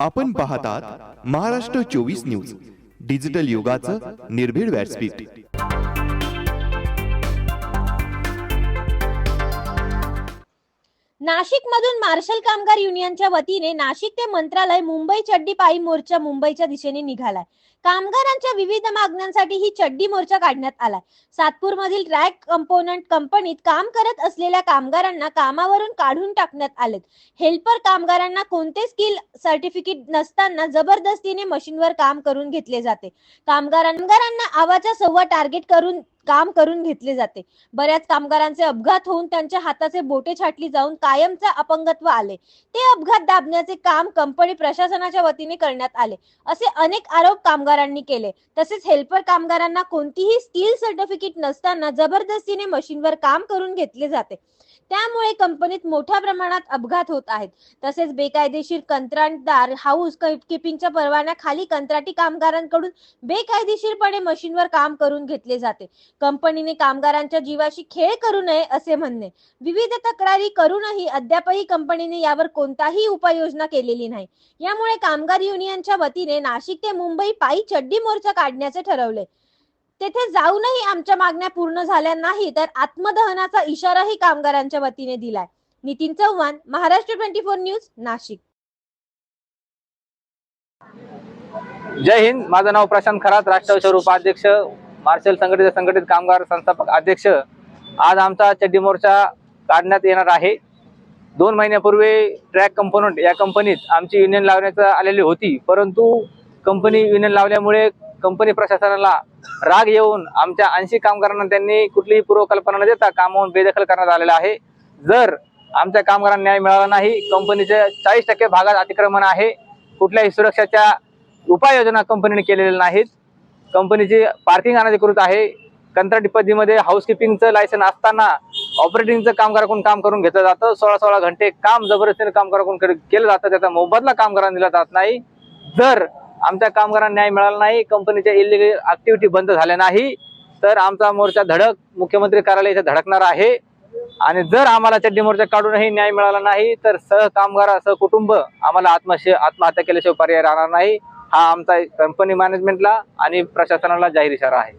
आपण पाहतात महाराष्ट्र चोवीस न्यूज डिजिटल युगाचं निर्भीड व्यासपीठ. नाशिक मधून मार्शल कामगार युनियनच्या वतीने नाशिक ते मंत्रालय मुंबई चड्डी पायी मोर्चा मुंबईच्या दिशेने निघालाय. कामगारांच्या विविध मागण्यांसाठी ही चड्डी मोर्चा काढण्यात आलाय. सातपूर मधील ट्रॅक कंपोनंट कंपनीत काम करत असलेल्या कामगारांना कामावरून काढून टाकण्यात आलेत. हेल्पर कामगारांना कोणते स्किल सर्टिफिकेट नसताना जबरदस्तीने मशीनवर काम करून घेतले जाते. कामगारांना आवाचा सव्वा टार्गेट करून काम करून घेतले जाते. बऱ्याच कामगारांचे अपघात होऊन त्यांच्या हाताचे बोटे छाटली जाऊन कायमचे अपंगत्व आले. ते अपघात दाबण्याचे काम कंपनी प्रशासनाच्या वतीने करण्यात आले. असे अनेक आरोप कामगारांनी केले. तसेच हेल्पर कामगारांना कोणतीही स्किल सर्टिफिकेट नसताना जबरदस्तीने मशीनवर काम करून घेतले जाते. त्यामुळे कंपनीत मोठ्या प्रमाणात अपघात होत आहेत. तसेच बेकायदेशीर कंत्राटदार हाऊस किपिंगच्या परवान्याखाली कंत्राटी कामगारांकडून बेकायदेशीरपणे मशीनवर काम करून घेतले जाते. कंपनीने कामगारांच्या जीवाशी खेळ करू नये असे म्हणणे. विविध तक्रारी करूनही अद्यापही कंपनीने यावर कोणताही उपाययोजना केलेली नाही. यामुळे कामगार युनियनच्या वतीने नाशिक ते मुंबई पायी चड्डी मोर्चा काढण्याचे ठरवले. तेथे जाऊनही आमच्या मागण्या पूर्ण झाल्या नाही तर आत्मदहनाचा इशाराही कामगारांच्या वतीने दिलाय. Nitin Chavan Maharashtra twenty four news Nashik. जय हिंद. माझं नाव प्रशांत खरात राष्ट्रवादी उपाध्यक्ष मार्शल संघटित संघटित कामगार संस्थापक अध्यक्ष आज आमचा चड्डी मोर्चा काढण्यात येणार आहे. दोन महिन्यापूर्वी ट्रॅक कंपोनंट या कंपनीत आमची युनियन लावण्यात आलेली होती. परंतु कंपनी युनियन लावल्यामुळे कंपनी प्रशासनाला राग येऊन आमच्या ऐंशी कामगारांना त्यांनी कुठलीही पूर्वकल्पना न देता कामावून बेदखल करण्यात आलेला आहे. जर आमच्या कामगारांना न्याय मिळाला नाही कंपनीच्या चाळीस टक्के भागात अतिक्रमण आहे. कुठल्याही सुरक्षाच्या उपाययोजना कंपनीने केलेल्या नाहीत. कंपनीची पार्किंग अनधिकृत आहे. कंत्राटी पद्धतीमध्ये हाऊसकीपिंगचं लायसन असताना ऑपरेटिंगचं कामगाराकडून काम करून घेतलं जातं? सोळा सोळा घंटे काम जबरदस्तीने कामगाराकडून केलं जातं? त्याचा मोबदला कामगारांना दिला जात नाही. जर आमच्या कामगारांना न्याय मिळाला नाही कंपनीच्या इलिगल ऍक्टिव्हिटी बंद झाल्या नाही तर आमचा मोर्चा धडक मुख्यमंत्री कार्यालय इथे धडकणार आहे. आणि जर आम्हाला चड्डी मोर्चा काढूनही न्याय मिळाला नाही तर सह कामगार सह कुटुंब आम्हाला आत्मशे आत्महत्या केल्याशिवाय पर्याय राहणार नाही. हा आमचा कंपनी मॅनेजमेंटला आणि प्रशासनाला जाहीर इशारा आहे.